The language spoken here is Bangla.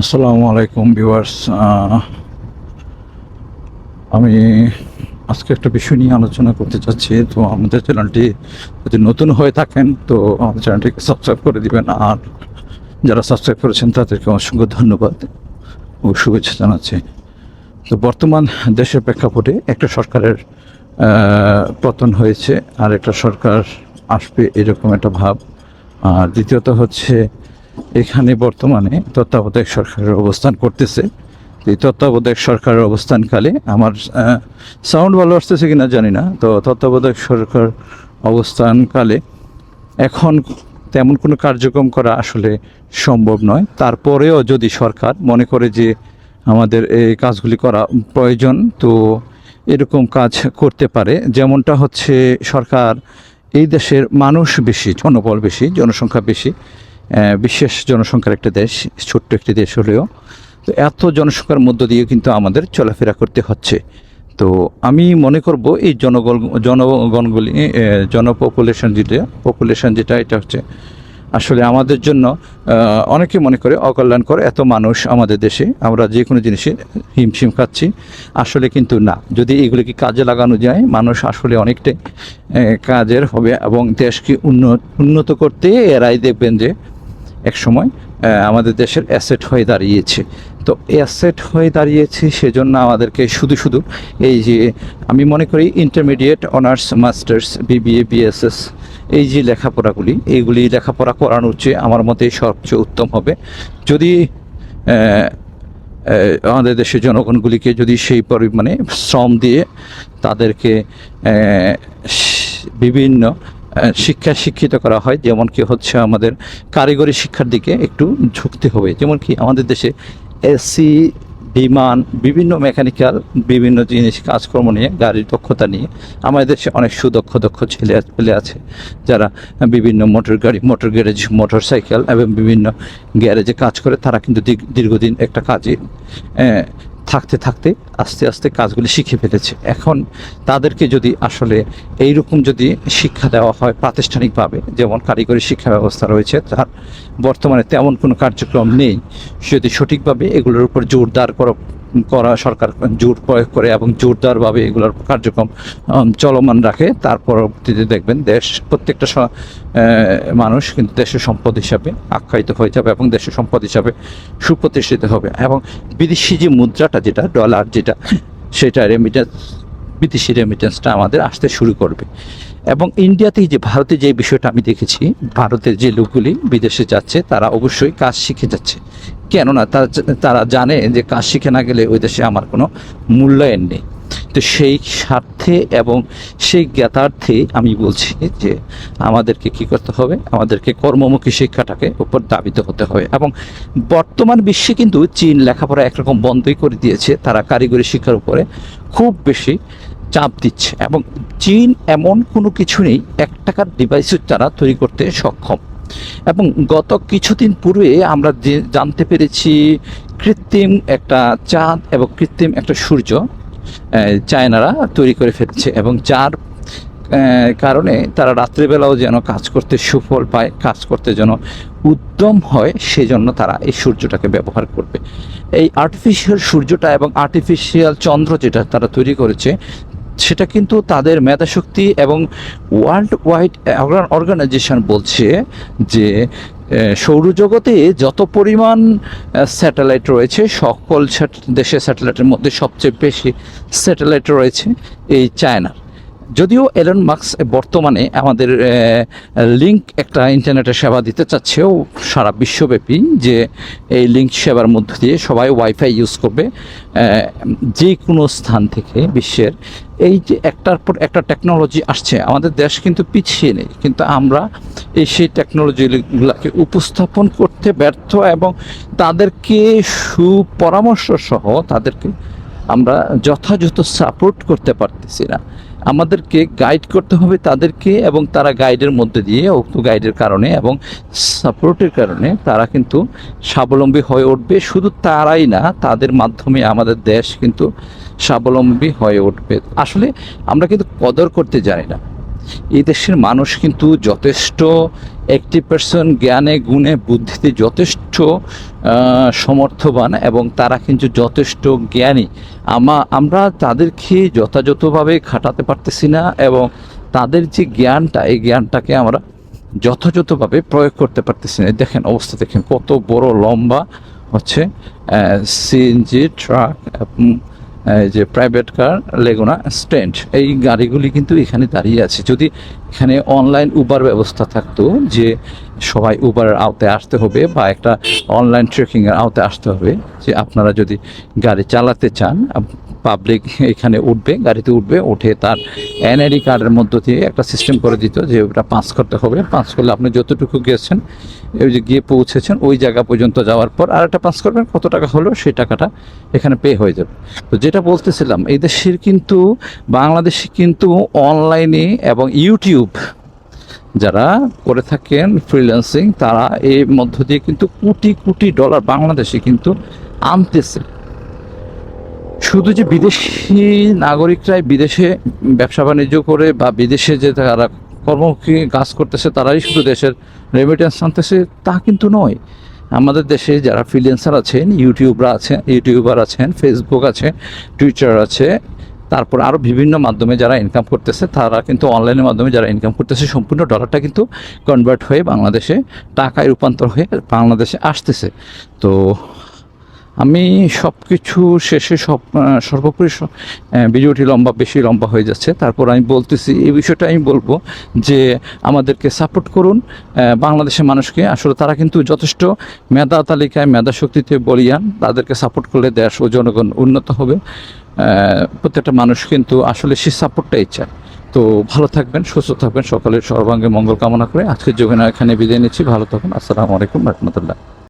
আসসালামু আলাইকুম ভিউয়ার্স আমি আজকে একটা বিষয় নিয়ে আলোচনা করতে চাচ্ছি। তো আমাদের চ্যানেলটি যদি নতুন হয়ে থাকেন, তো আমাদের চ্যানেলটিকে সাবস্ক্রাইব করে দিবেন। আর যারা সাবস্ক্রাইব করেছেন, তাদেরকে অসংখ্য ধন্যবাদ ও শুভেচ্ছা জানাচ্ছি। তো বর্তমান দেশের প্রেক্ষাপটে একটা সরকারের পতন হয়েছে, আর একটা সরকার আসবে এরকম একটা ভাব। আর দ্বিতীয়ত হচ্ছে এখানে বর্তমানে তত্ত্বাবধায়ক সরকারের অবস্থান করতেছে। এই তত্ত্বাবধায়ক সরকারের অবস্থানকালে আমার সাউন্ড ভালো আসতেছে কিনা জানি না, তো তত্ত্বাবধায়ক সরকার অবস্থানকালে এখন তেমন কোনো কার্যক্রম করা আসলে সম্ভব নয়। তারপরেও যদি সরকার মনে করে যে আমাদের এই কাজগুলি করা প্রয়োজন, তো এরকম কাজ করতে পারে। যেমনটা হচ্ছে সরকার এই দেশের মানুষ বেশি, জনবল বেশি, জনসংখ্যা বেশি। বিশেষ জনসংখ্যার একটা দেশ, ছোট্ট একটি দেশ হলেও। তো এত জনসংখ্যার মধ্য দিয়ে কিন্তু আমাদের চলাফেরা করতে হচ্ছে। তো আমি মনে করব এই জনগণ, জনগণগুলি জনপপুলেশন যেটা পপুলেশন যেটা, এটা হচ্ছে আসলে আমাদের জন্য অনেকে মনে করে অকল্যাণকর এত মানুষ আমাদের দেশে। আমরা যে কোনো জিনিসে হিমশিম খাচ্ছি। আসলে কিন্তু না। যদি এগুলিকে কাজে লাগানো যায়, মানুষ আসলে অনেকটাই কাজের হবে এবং দেশকে উন্নত উন্নত করতে এরাই দেখবেন যে এক সময় আমাদের দেশের অ্যাসেট হয়ে দাঁড়িয়েছে। তো অ্যাসেট হয়ে দাঁড়িয়েছে সেজন্য আমাদেরকে শুধু শুধু এই যে, আমি মনে করি intermediate honours masters BBA BSS এই যে লেখাপড়াগুলি, এইগুলি লেখাপড়া করানোর চেয়ে আমার মতে সবচেয়ে উত্তম হবে। যদি আমাদের দেশের জনগণগুলিকে যদি সেই পরিমাণে শ্রম দিয়ে তাদেরকে বিভিন্ন আহ, শিক্ষায় শিক্ষিত করা হয় যেমন কি হচ্ছে আমাদের কারিগরি শিক্ষার দিকে একটু ঝুঁকতে হবে। যেমন কি আমাদের দেশে এসি বিমান বিভিন্ন মেকানিক্যাল বিভিন্ন জিনিস কাজকর্ম নিয়ে গাড়ির দক্ষতা নিয়ে আমাদের দেশে অনেক সুদক্ষ দক্ষ ছেলে পেলে আছে যারা বিভিন্ন মোটর গাড়ি মোটর গ্যারেজ মোটর সাইকেল এবং বিভিন্ন গ্যারেজে কাজ করে তারা কিন্তু দীর্ঘ- দীর্ঘদিন একটা কাজে থাকতে থাকতে আস্তে আস্তে কাজগুলি শিখে ফেলেছে। এখন তাদেরকে যদি আসলে এই রকম যদি শিক্ষা দেওয়া হয় প্রাতিষ্ঠানিকভাবে, যেমন কারিগরি শিক্ষা ব্যবস্থা রয়েছে, তার বর্তমানে তেমন কোনো কার্যক্রম নেই। যদি সঠিকভাবে এগুলোর উপর জোরদার করা করা সরকার জোর প্রয়োগ করে এবং জোরদারভাবে এগুলোর কার্যক্রম চলমান রাখে। তার পরবর্তীতে দেখবেন দেশ, প্রত্যেকটা মানুষ কিন্তু দেশের সম্পদ হিসাবে আখ্যায়িত হয়ে যাবে এবং দেশের সম্পদ হিসাবে সুপ্রতিষ্ঠিত হবে। এবং বিদেশি যে মুদ্রাটা যেটা, ডলার যেটা, সেটা রেমিটেন্স বিদেশি রেমিটেন্সটা আমাদের আসতে শুরু করবে। এবং ইন্ডিয়াতেই যে, ভারতে যে বিষয়টা আমি দেখেছি, ভারতের যে লোকগুলি বিদেশে যাচ্ছে, তারা অবশ্যই কাজ শিখে যাচ্ছে। কেননা তারা তারা জানে যে, কাজ শিখে না গেলে ওই দেশে আমার কোনো মূল্যায়ন নেই। তো সেই স্বার্থে এবং সেই জ্ঞাতার্থে আমি বলছি যে আমাদেরকে কি করতে হবে? আমাদেরকে কর্মমুখী শিক্ষাটাকে উপর দাবিত হতে হবে। এবং বর্তমান বিশ্বে কিন্তু চীন লেখাপড়া একরকম বন্ধই করে দিয়েছে। তারা কারিগরি শিক্ষার উপরে খুব বেশি চাপ দিচ্ছে এবং চীন এমন কোনো কিছু নেই, এক টাকার ডিভাইসও তারা তৈরি করতে সক্ষম। এবং গত কিছুদিন পূর্বে আমরা জানতে পেরেছি, কৃত্রিম একটা চাঁদ এবং কৃত্রিম একটা সূর্য চায়নারা তৈরি করে ফেলছে এবং যার কারণে তারা রাত্রিবেলাও যেন কাজ করতে সুফল পায়, কাজ করতে যেন উদ্যম হয়, সেজন্য তারা এই সূর্যটাকে ব্যবহার করবে। এই আর্টিফিশিয়াল সূর্যটা এবং আর্টিফিশিয়াল চন্দ্র যেটা তারা তৈরি করেছে, সেটা কিন্তু তাদের মেধাশক্তি এবং ওয়ার্ল্ড ওয়াইড অর্গানাইজেশন বলছে যে সৌরজগতে যত পরিমাণ স্যাটেলাইট রয়েছে, সকল দেশের স্যাটেলাইটের মধ্যে সবচেয়ে বেশি স্যাটেলাইট রয়েছে এই চায়নার যদিও এলন মার্কস বর্তমানে আমাদের লিঙ্ক একটা ইন্টারনেটের সেবা দিতে চাচ্ছেও সারা বিশ্বব্যাপী যে এই লিঙ্ক সেবার মধ্য দিয়ে সবাই ওয়াইফাই ইউজ করবে যে কোনো স্থান থেকে বিশ্বের। এই যে একটার পর একটা টেকনোলজি আসছে, আমাদের দেশ কিন্তু পিছিয়ে নেই। কিন্তু আমরা এই সেই টেকনোলজিগুলোকে উপস্থাপন করতে ব্যর্থ এবং তাদেরকে সুপরামর্শ সহ তাদেরকে আমরা যথাযথ সাপোর্ট করতে পারতেছি না। আমাদেরকে গাইড করতে হবে তাদেরকে এবং তারা গাইডের মধ্যে দিয়ে, উক্ত গাইডের কারণে এবং সাপোর্টের কারণে তারা কিন্তু স্বাবলম্বী হয়ে উঠবে। শুধু তারাই না, তাদের মাধ্যমে আমাদের দেশ কিন্তু স্বাবলম্বী হয়ে উঠবে। আসলে আমরা কিন্তু কদর করতে জানি না। এই দেশের মানুষ কিন্তু যথেষ্ট একটি পার্সন জ্ঞানে, গুণে, বুদ্ধিতে যথেষ্ট সমর্থবান এবং তারা কিন্তু যথেষ্ট জ্ঞানী। আমা আমরা তাদেরকে যথাযথভাবে খাটাতে পারতেছি না এবং তাদের যে জ্ঞানটা, এই জ্ঞানটাকে আমরা যথাযথভাবে প্রয়োগ করতে পারতেছি না। দেখেন অবস্থা, দেখেন কত বড় লম্বা হচ্ছে সিএনজি ট্রাক যে প্রাইভেট কার লেগোনা স্ট্যান্ড এই গাড়িগুলি কিন্তু এখানে দাঁড়িয়ে আছে। যদি এখানে অনলাইন উবার ব্যবস্থা থাকতো, যে সবাই উবারের আওতায় আসতে হবে বা একটা অনলাইন ট্রেকিংয়ের আওতায় আসতে হবে, যে আপনারা যদি গাড়ি চালাতে চান পাবলিক এখানে উঠবে, গাড়িতে উঠবে, উঠে তার এনআইডি কার্ডের মধ্য দিয়ে একটা সিস্টেম করে দিত যে ওটা পাস করতে হবে। পাস করলে আপনি যতটুকু গিয়েছেন ওই যে গিয়ে পৌঁছেছেন, ওই জায়গা পর্যন্ত যাওয়ার পর আর একটা পাস করবেন, কত টাকা হলো সেই টাকাটা এখানে পে হয়ে যাবে। তো যেটা বলতেছিলাম, এই দেশের কিন্তু, বাংলাদেশে কিন্তু অনলাইনে এবং ইউটিউব যারা করে থাকেন ফ্রিল্যান্সিং তারা এর মধ্য দিয়ে কিন্তু কোটি কোটি ডলার বাংলাদেশে কিন্তু আনতেছে। শুধু যে বিদেশি নাগরিকরাই বিদেশে ব্যবসা বাণিজ্য করে বা বিদেশে যে তারা কর্মমুখী কাজ করতেছে, তারাই শুধু দেশের রেমিটেন্স আনতেছে, তা কিন্তু নয়। আমাদের দেশে যারা ফ্রিল্যান্সার আছেন, ইউটিউবরা আছেন, ইউটিউবার আছেন ফেসবুক আছে টুইটার আছে, তারপর আরও বিভিন্ন মাধ্যমে যারা ইনকাম করতেছে, তারা কিন্তু অনলাইনের মাধ্যমে যারা ইনকাম করতেছে, সম্পূর্ণ ডলারটা কিন্তু কনভার্ট হয়ে বাংলাদেশে টাকায় রূপান্তর হয়ে বাংলাদেশে আসতেছে। তো আমি সব কিছু শেষে সব সর্বোপরি ভিডিওটি লম্বা, বেশি লম্বা হয়ে যাচ্ছে। তারপর আমি বলতেছি, এই বিষয়টা আমি বলব যে আমাদেরকে সাপোর্ট করুন বাংলাদেশের মানুষকে। আসলে তারা কিন্তু যথেষ্ট মেধা তালিকায়, মেধা শক্তিতে বলিয়ান। তাদেরকে সাপোর্ট করলে দেশ ও জনগণ উন্নত হবে। প্রত্যেকটা মানুষ কিন্তু আসলে সে সাপোর্টটাই চায়। তো ভালো থাকবেন, সুস্থ থাকবেন। সকলের সর্বাঙ্গে মঙ্গল কামনা করে আজকের যোগেনা এখানে বিদায় নিচ্ছি। ভালো থাকুন। আসসালামু আলাইকুম রহমতুল্লাহ।